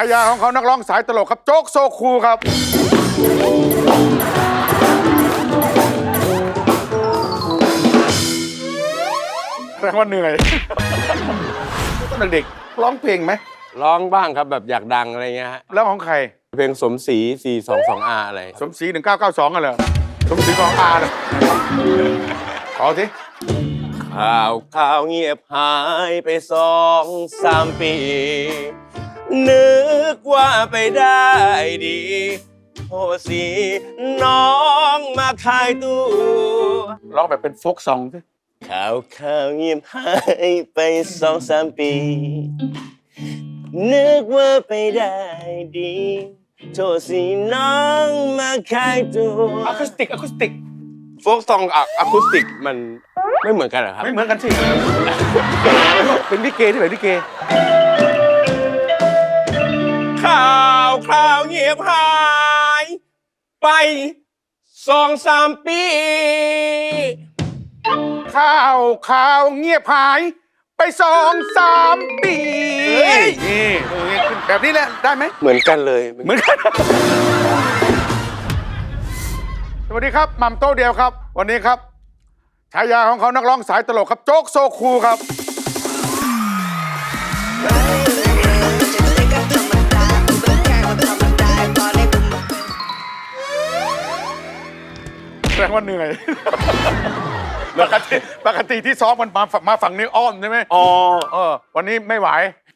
ายาของเขานักร้องสายตลกครับโจ๊กโซคูครับ แรงว่าเหนื่อยตอนเด็กๆร้องเพลงไหม ร้องบ้างครับแบบอยากดังอะไรเงี้ยฮะแล้วของใคร เพลงสมศรี422 R อะไร สมศรีหนึ่งเก้าเก้าสองกันเหรอสมศรีกองอาเลยขอสิข่าวข่าวเงียบหายไปสองสามปี นึกว่าไปได้ดีโอ้สีน้องมาขายตู้ร้องแบบเป็นโฟกซองสิข่าวข่าวเงียบหายไปสองสามปี นึกว่าไปได้ดีโทษสีน้องมาขายตัวอะคูสติกอะคูสติกโฟกซองอะคูสติกมันไม่เหมือนกันเหรอครับ ไม่เหมือนกันสิ เป็นลิเกที่ไหนลิเก ข่าวข่าวเงียบหาย ไปสองสามปีข่าวข่าวเงียบหาย ไปสองสามปีเฮ้ย นี่แบบนี้แหละได้ไหมเหมือนกันเลยเหมือนกัน สวัสดีครับหมัมโต้เดียวครับ วันนี้ครับฉายาของเขานักร้องสายตลกครับโจ๊กโซคูครับ แรงว่าเหนื่อยปกติปกติที่ซ้อมมันมาฝั่งมาฝั่งนี้อ้อมใช่ไหมอ๋อเออ วันนี้ไม่ไหว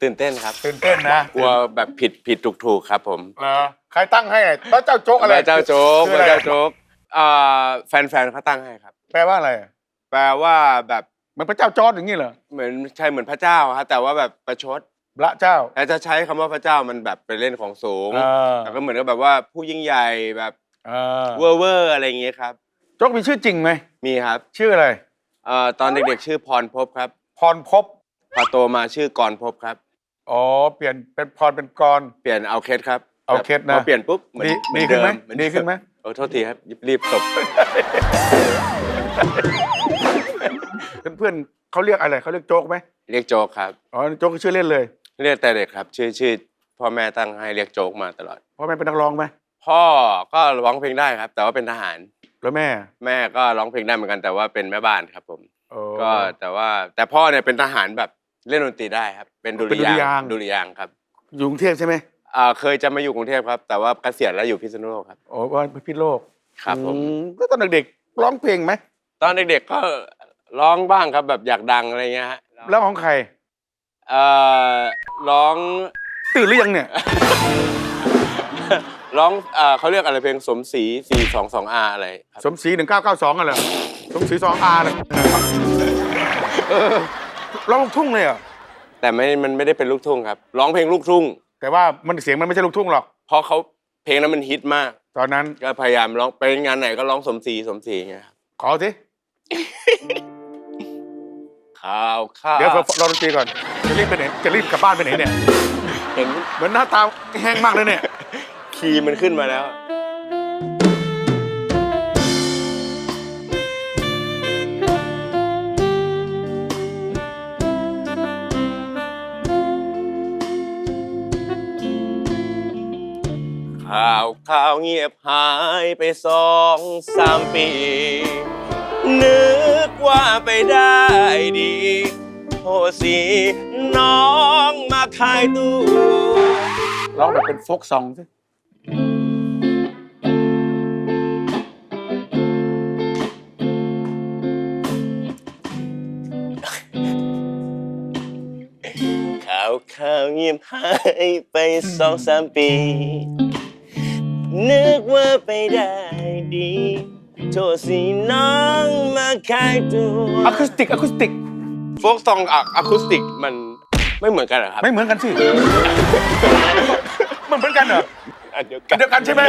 ตื่นเต้นครับตื่นเต้นนะกลัวแบบผิดผิดถูกถูกครับผมเหรอใครตั้งให้แล้วเจ้าโจ๊กอะไรพระเจ้าโจ๊กคือพอะไรระเจ้าโจ๊กอ่าแฟนๆเขาตั้งให้ครับ แปลว่าอะไร แปลว่าแบบเหมือนพระเจ้าจอร์ดอย่างนี้เหรอเหมือนใช่เหมือนพระเจ้าครับแต่ว่าแบบประชดพระเจ้าแต่จะใช้คำว่าพระเจ้ามันแบบเป็นเล่นของสูงเออแล้วก็เหมือนกับแบบว่าผู้ยิ่งใหญ่แบบเออเวอร์เวอร์อะไรอย่างเงี้ยครับ โจ๊กมีชื่อจริงไหม มีครับชื่ออะไร เอ่อตอนเด็กๆ ชื่อพรภพครับ พรภพพอโตมาชื่อกรภพครับ อ๋อ เปลี่ยนเป็นพรเป็นกร เปลี่ยนเอาเคสครับเอาเคสนะ พอเปลี่ยนปุ๊บเหมือนดีเหมืดีอนขึ้นไหมเเหอดีขึ้นไหมโอ้โทษทีครับรีบตบเพื่อนๆเขาเรียกอะไรเขาเรียกโจ๊กไหมเรียกโจ๊กครับ อ๋อโจ๊กคือชื่อเล่นเลยเรียกแต่เด็กครับ ชื่อชื่อพ่อแม่ตั้งให้เรียกโจ๊กมาตลอด พ่อแม่เป็นนักร้องไหมพ่อก็ร้องเพลงได้ครับ แต่ว่าเป็นทหาร แล้วแม่ แม่ก็ร้องเพลงได้เหมือนกันแต่ว่าเป็นแม่บ้านครับผม โอ้ ก็แต่ว่าแต่พ่อเนี่ยเป็นทหารแบบเล่นดนตรีได้ครับ เป็นดุเป็นริดุริยายางงค์ดุริยางค์ครับอยู่กรุงเทพใช่ไหมอ่าเคยจะมาอยู่กรุงเทพครับ แต่ว่าเกษียณแล้วอยู่พิษณุโลกครับโอ้ว่าพิษโลกครับผม อืก็ตอนเด็กๆร้องเพลงไหมตอนเด็กๆก็ร้องบ้างครับแบบอยากดังอะไรเงี้ยฮะแล้วของใคร เอ่อร้อง ตื่นหรือยังเนี่ย ร้องเอ่อเขาเรียกอะไรเพลงสมศรี422 R อะไรครับสมศรีหนึ่งเก้าเก้าสองกันเหรอสมศรีสองอาร์เลยเออร้องลูกทุ่งเลยเหรอแต่ไม่มันไม่ได้เป็นลูกทุ่งครับ ร้องเพลงลูกทุ่ง แต่ว่ามันเสียงมันไม่ใช่ลูกทุ่งหรอก เพราะเขาเพลงนั้นมันฮิตมาก ตอนนั้นก็พยายามร้องไปงานไหนก็ร้องสมศรีสมศรีอย่างเงี้ยครับขอสิข่าวข่าวเดี๋ยวรอดนตรีก่อนจะรีบไปไหนจะรีบกลับบ้านไปไหนเนี่ยเห็น เหมือนหน้าตาแห้งมากเลยเนี่ย คีย์มันขึ้นมาแล้ว ข่าวข่าวเงียบหายไปสองสามปี นึกว่าไปได้ดีโอ้สีน้องมาขายตู้ ร้องแบบเป็นโฟกซองสิ ข่าวข่าวเงียบหายไปสองสามปี นึกว่าไปได้ดี โทษสีน้องมาขายตัวอะคูสติกอะคูสติกโฟกซองอะคูสติกมันไม่เหมือนกันเหรอครับ ไม่เหมือนกันสิ มันเหมือนกันเหรออันเดียวกักันนเดียวกันใช่ไหม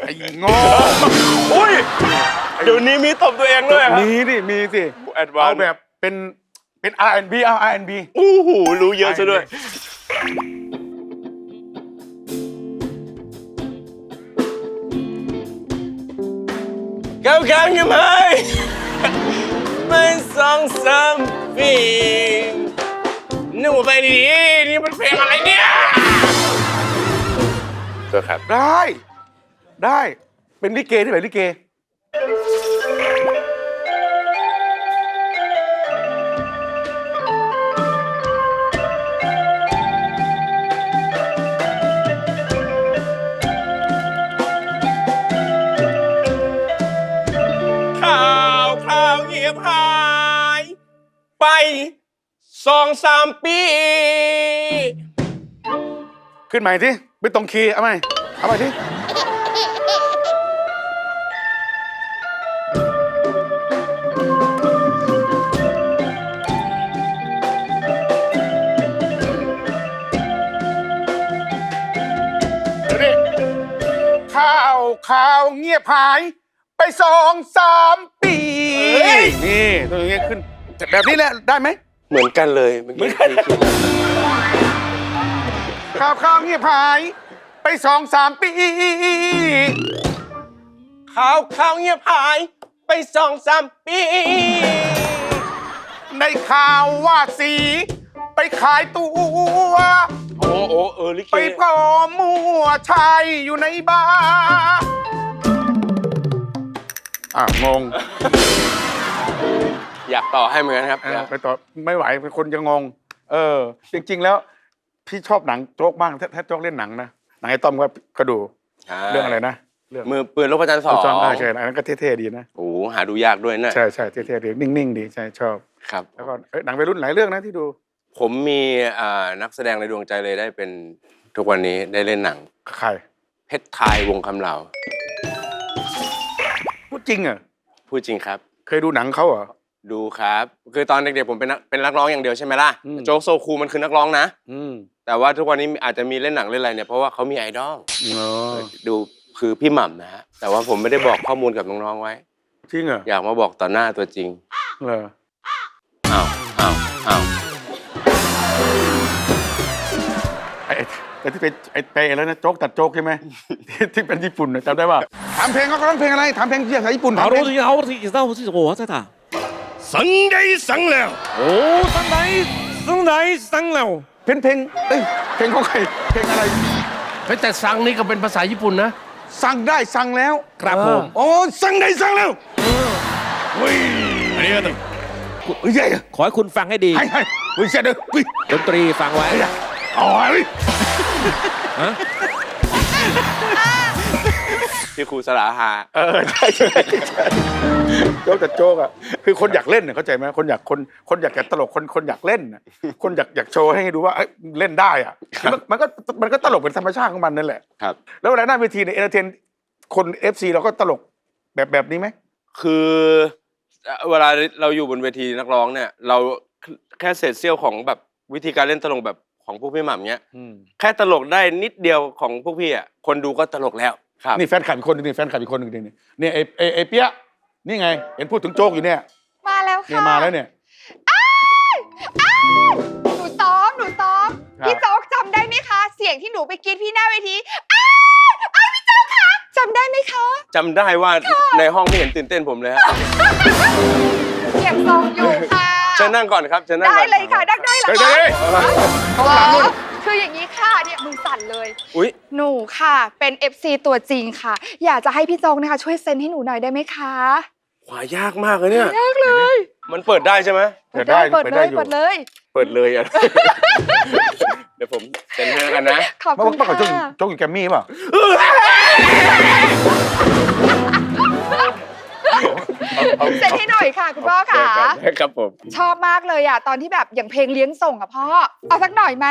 ไอ้โง่อุ้ยเดี๋ยวนี้มีตบตัวเองด้วยครับ มีดิมีสิ แอดวานเอาแบบเป็น เป็น R&B เอา R&B อู้หูรู้เยอะซะด้วย เก้าครั้งยังไงเป็นสองสามปีนึกว่าไปดีๆนี่มันเพลงอะไรเนี่ยตัวครับ ได้ ได้ เป็นลิเกที่ไหนลิเก ไปสองสามปี ขึ้นใหม่ที่ไม่ตรงคีย์เอาใหม่เอาใหม่ที่เดี๋ยวดิข่าวข่าวเงียบหาย ไปสองสามปีเฮ้ยนี่ตัวอย่างเงี้ยขึ้น แบบนี้แหละได้ไหมเหมือนกันเลยเมื่อกี้ข่าวข่าวเงียบหาย ไปสองสามปีข่าวข่าวเงียบหาย ไปสองสามปี ในข่าวว่าสี ไปขายตัว โอ้โอ้เออลิเกไปพอมัวชายอยู่ในบาร์อะงง อยากต่อให้เหมือนกันครับเออไปต่อไม่ไหวเป็นคนจะงง เออ จริง ๆ แล้ว พี่ชอบหนังโจ๊กบ้างถ้าถ้าโจ๊กเล่นหนังนะหนังไอ้ต้อมก็ก็ดูเรื่องอะไรนะเรื่องมือปืนลบประจันทร์สองจำได้ใช่อันนั้นก็เท่ๆดีนะโอ้หาดูยากด้วยนะใช่ใช่เท่ๆดีนิ่งๆดีใช่ชอบ ครับ แล้วก็เอ้ยหนังวัยรุ่นหลายเรื่องนะที่ดู ผมมีอ่านักแสดงในดวงใจเลยได้เป็นทุกวันนี้ได้เล่นหนัง ใครเพชรทายวงคำเหล่าพูดจริงเหรอพูดจริงครับ เคยดูหนังเขาเหรอ ดูครับ คือตอนเด็กๆผมเป็นนักเป็นนักร้องอย่างเดียวใช่ไหมล่ะอืม โจ๊กโซคูมันคือนักร้องนะ อืมแต่ว่าทุกวันนี้อาจจะมีเล่นหนังเล่นอะไรเนี่ยเพราะว่าเขามีไอดอลอ๋อดูคือพี่หม่ำนะฮะแต่ว่าผมไม่ได้บอกข้อมูลกับน้องๆไว้ จริงเหรออยากมาบอกต่อหน้าตัวจริงเหรออ้าวอ้าวอ้าวไอ้ไอ้ไอ้ที่เป็นไอ้เปย์แล้วนะโจ๊กตัดโจ๊กใช่ไหมที่ที่เป็นญี่ปุ่นน่ะจำได้ป่ะถามเพลงเขาก็ร้องเพลงอะไรถามเพลงภาษาญี่ปุ่นถาม好เพลง สังได้สังแล้วโอ้สังไดสังไดสังแล้วเป็นเพลงเอ้ยเพลงของใครเพลงอะไรเฮ้ยแต่สังนี่ก็เป็นภาษาญี่ปุ่นนะ สั่งได้สั่งแล้ว ครับผม โอ้สั่งได้สั่งแล้วเฮ้ยอันนี้ก็ต้องเฮ้ยขอให้คุณฟังให้ดี ให้ให้เฮ้ยเสียเด้อเฮ้ยดนตรีฟังไว้เอะอ๋อเฮ้ย ฮะ พี่ครูสลาหา เออใช่ใช่ใช่โจ๊กตัดโจ๊กอะคือคนอยากเล่นน่ะเข้าใจไหมคนอยากคนคนอยากจะตลกคนคนอยากเล่นน่ะคนอยากอยากโชว์ให้ดูว่าเอ้ยเล่นได้อะมันมันก็มันก็ตลกเป็นธรรมชาติของมันนั่นแหละ ครับ แล้วเวลาหน้าเวทีเนี่ยเอนเตอร์เทนคนเอฟซีเราก็ตลกแบบแบบนี้ไหม คือเอ่อเวลาเราอยู่บนเวทีนักร้องเนี่ย เราแค่เศษเสี้ยวของแบบวิธีการเล่นตลกแบบของพวกพี่หม่ำเนี้ย แค่ตลกได้นิดเดียวของพวกพี่อะคนดูก็ตลกแล้ว ครับนี่แฟนคลับอีกคนหนึงนี่แฟนคลับอีกคนหนึ่งนี่เนี่ยไอไอไอเปียะนี่ไง เห็นพูดถึงโจ๊กอยู่เนี่ยมาแล้วเนี่ยค่ะมาแล้วเนี่ยหนูซ้อมหนูซ้อม ครับ พี่โจ๊กจำได้ไหมคะ เสียงที่หนูไปกรีดพี่หน้าเวทีอ้ายอ้ายพี่โจ๊กคะจำได้ไหมคะจำได้ว่าในห้องไม่เห็นตื่นเต้นผมเลยฮะเก็บทรงอยู่ค่ะเชิญนั่งก่อนครับเชิญนั่งได้ก่อนเลยค่ะนั่งได้เหรอเฮ้ยคะเฮ้ยเฮ้ยอ๋อคืออย่างนี้ค่ะเนี่ยมือ สั่นเลย อุ้ยหนูค่ะ เป็น FC ตัวจริงค่ะ อยากจะให้พี่โจ๊กนะคะช่วยเซ็นให้หนูหน่อยได้ไหมคะขวายากมากเลยเนี่ย ยากเลยมันเปิดได้ใช่ไหมเปิดได้เปิดเปิดเลได้ยอยู่เปิดเลย เปิดเลยอะ เดี๋ยวผมเซ็นให้แล้วกันนะขอบเมื่อคุณเมื่อก่อนโจ๊กค่ะโจ๊กอยู่แกรมมี่เปล่า เซ็นให้หน่อยค่ะ คุณพ่อค่ะ ครับผม ชอบมากเลยอะตอนที่แบบอย่างเพลงเลี้ยงส่งอะพ่อ เอาสักหน่อยไหม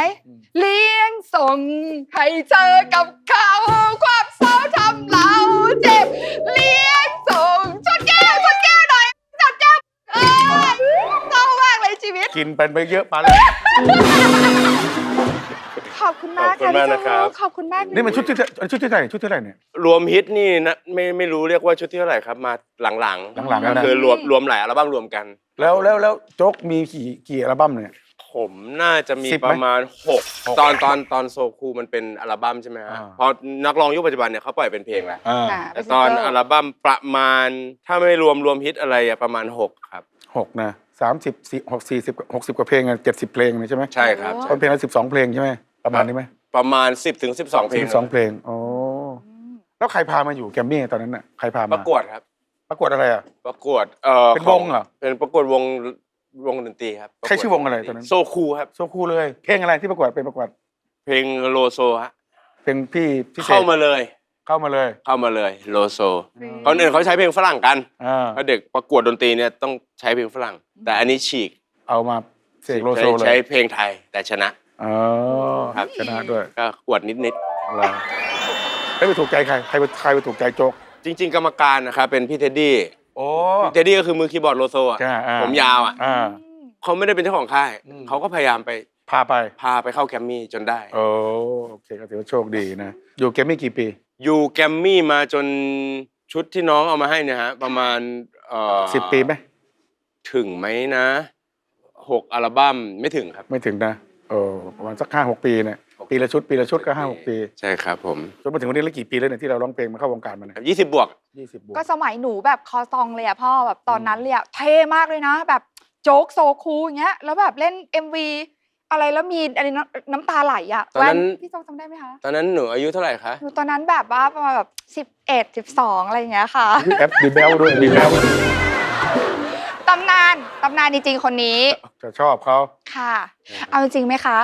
เลี้ยงส่งให้เจอกับเขาความเศร้าทำเราเจ็บ เลี้ยงส่งชนแก้วชนแก้วหน่อยชนแก้วเอ้ยเศร้ามากเลยชีวิต กินเป็นไปเยอะมาแล้ว ขอบคุณมากขอบคุณค่ะมากพี่นะครัโจ๊บกขอบคุณมากนี่มันชุดที่ชุดที่เท่าไหร่ชุดที่เท่าไหร่เนี่ย รวมฮิตนี่นะไม่ไม่รู้เรียกว่าชุดที่เท่าไหร่ครับ มาหลังๆหลังๆแล้วนะ คือรวมรวมหลายอัลบั้มรวมกัน แล้วแล้วแล้วโจ๊กมีกี่กี่อัลบั้มเนี่ย ผมน่าจะมีสิบไหมประมาณ หกหกตอนตอนตอนโซคูมันเป็นอัลบั้มใช่ไหมฮะอ่า พอนักร้องยุคปัจจุบันเนี่ยเขาปล่อยเป็นเพลงแล้ว อ่าอ่าแต่ตอนอัลบั้มประมาณ ถ้าไม่รวมรวมฮิตอะไรอะประมาณหกครับ หกนะสามสิบสี่หกสี่สิบหกสิบกว่าเพลงอะเจ็ดสิบเพลงเลยใช่ไหมใช่ครับ คนเพลงละสิบสองเพลงใช่ไหม ประมาณนี้ไหมประมาณ 10ถึง12 เพลงสิบสองเพลงโอ้แล้วใครพามาอยู่แกรมมี่ตอนนั้นน่ะใครพาปมาระกวดครับ ประกวดอะไรอะ ประกวดเอ่อเป็นวงเหรอ เป็นประกวดวงวงดนตรีครับใช้ชื่อวงอะไรตอนนั้น โซคูครับ โซคูเลย เพลงอะไรที่ประกวดเป็นประกวดเพลงโลโซฮะเพลงพี่พี่เสกเข้ามาเลย เข้ามาเลย เข้ามาเลยโลโซคนอื่นเขาใช้เพลงฝรั่งกันอ่าเพราะเด็กประกวดดนตรีเนี่ยต้องใช้เพลงฝรั่ง แต่อันนี้ฉีกเอามาเสกโลโซใช้เลใช้ยเพลงไทยแต่ชนะ อ๋อครับชนะด้วยก็อวดนิดเราแล้วไปถูกใจใคร ใครไปใครไปถูกใจโจ๊กๆ จริง ๆ กรรมการนะครับเป็นพี่เท็ดดี้โอ้พี่เท็ดดี้ก็คือมือคีย์บอร์ดโลโซอะใช่อ่า ผมยาวอะอ่า เขาไม่ได้เป็นเจ้าของค่าย อืม เขาก็พยายามไปพาไปพาไปเข้าแกรมมี่จนได้ โอ้โอเคก็ถือว่าโชคดีนะ อยู่แกรมมี่กี่ปี อยู่แกรมมี่มาจนชุดที่น้องเอามาให้เนี่ยฮะประมาณเอ่อสิบปีไหม ถึงไหมนะหกอัลบั้มไม่ถึงครับ ไม่ถึงนะ โอ้ประมาณสักห้าหกปีเนี่ยปีละชุดปีละชุดก็ห้าหกปีใช่ครับผมจนมาถึงวันนี้แล้วกี่ปีแล้วเนี่ยที่เราร้องเพลงมาเข้าวงการมาเนี่ยยี่สิบบวกยี่สิบบวกก็สมัยหนูแบบคอซองเลยอะพ่อแบบตอนนั้นเลยอะเท่มากเลยนะ แบบโจ๊กโซคูอย่างเงี้ยแล้วแบบเล่น MV อะไรแล้วมีอะไรน้ำน้ำตาไหลอะตอนนั้นแว่พี่โจ๊กจำได้ไหมคะตอนนั้นหนูอายุเท่าไหร่คะหนูตอนนั้นแบบว่าประมาณแบบสิบเอ็ดสิบสองอะไรอย่างเงี้ยค่ะแอปดีเบลด้วยดีเบล ตำนานตำนานจริงๆคนนี้ จะชอบเขาค่ะ เอาจริงๆไหมคะ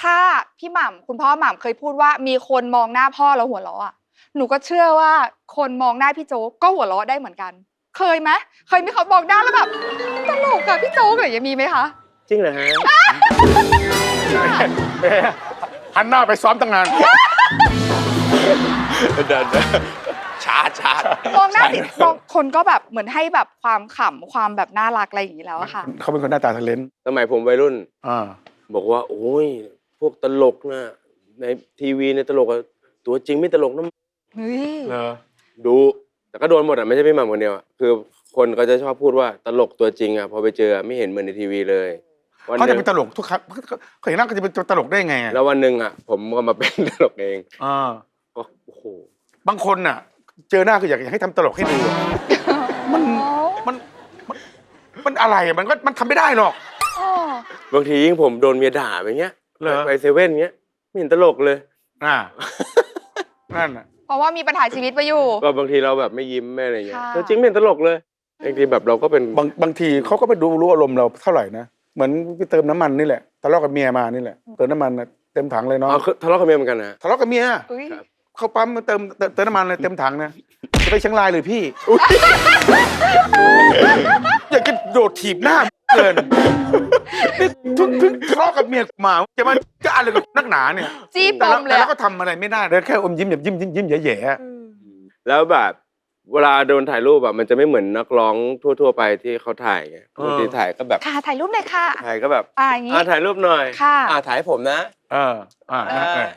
ถ้าพี่หม่ำคุณพ่อหม่ำเคยพูดว่ามีคนมองหน้าพ่อแล้วหัวเราะอะ หนูก็เชื่อว่าคนมองหน้าพี่โจ๊กก็หัวเราะได้เหมือนกัน เคยไหมเคยมีเขามองหน้าแล้วแบบตลกอะพี่โจ๊กอะไรอย่างเงี้ยมีไหมคะ จริงเหรอฮะแหมหันหน้าไปซ้อมตั้งนานเดิน ช้าช้ามองหน้าติดมองคนก็แบบเหมือนให้แบบความขำความแบบน่ารักอะไรอย่างงี้แล้วอะค่ะ เขาเป็นคนหน้าตาทะเลนสมัยผมวัยรุ่น อ่าบอกว่า โอ้ย พวกตลกนะในทีวีในตลกอะตัวจริงไม่ตลกนะเฮ้ย เหรอดู แต่ก็โดนหมดอะไม่ใช่พี่หม่ำคนเดียวอะคือคนก็จะชอบพูดว่าตลกตัวจริงอะพอไปเจอไม่เห็นเหมือนในทีวีเลยวันเขาหจะนึ่งเป็นตลกทุกครั้งเขาเห็นหน้าก็จะเป็นตลกได้ไงอะแล้ววันหนึ่งอะผมก็มาเป็นตลกเองอ่าก็โอ้โห บางคนน่ะ เจอหน้าก็อยากให้ทำตลกให้ดูอะมันมันมันมันอะไรอะมันก็มันทำไม่ได้หรอก อ๋อบางทียิ่งผมโดนเมียด่าไปเงี้ยเหรอไปเซเว่นเงี้ยไม่เห็นตลกเลย อ่านั่นน่ะ เพราะว่ามีปัญหาชีวิตมาอยู่ ก็บางทีเราแบบไม่ยิ้มไม่อะไรเงี้ยค่ะตัวจริงไม่เห็นตลกเลยบางทีแบบเราก็เป็นบางบางทีเขาก็ไม่ดูรู้อารมณ์เราเท่าไหร่นะ เหมือนไปเติมน้ำมันนี่แหละทะเลาะกับเมียมานี่แหละเติมน้ำมันน่ะเต็มถังเลยเนาะเอาทะเลาะกับเมียเหมือนกันนะ ทะเลาะกับเมีย อุ้ยครับ เข้าปั๊มมาเติมเติมเติมน้ำมันเลยเต็มถังนะจะไปเชียงรายเลยพี่อยากจะโดดถีบหน้าเกินนี่เพิ่งเพิ่งทะเลาะกับเมียมาจะมาจะอะไรกับนักหนาเนี่ยจี้ปแต่มเราเลแต่ยเราอะก็ทำอะไรไม่ได้เลยแค่อมยิ้มแบบยิ้มยิ้มยิ้มแย่ๆอะแล้วแบบเวลาโดนถ่ายรูปแบบมันจะไม่เหมือนนักร้องทั่ว ๆ ไปที่เขาถ่ายไงบางทีถ่ายก็แบบค่ะถ่ายรูปเลยค่ะถ่ายก็แบบอ่าอย่างงี้ อ่าถ่ายรูปหน่อยค่ะ อ่าถ่ายให้ผมนะ เอออ่าเอเอออ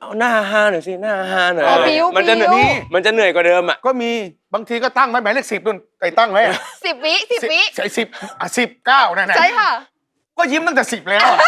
เอาหน้าฮาหน่อยสิหน้าฮาหน่อยอ๋อบิ้วมันจะเหนื่อยบิ้ว มันจะเหนื่อยกว่าเดิมอะก็มีบางทีก็ตั้งไว้หมายเลขสิบนู่นไอ้ตั้งไว้อะสิบวิสิบวิใส่สิบอะสิบเก้านั่นน่ะใช่ค่ะ ก็ยิ้มตั้งแต่สิบแล้วอะ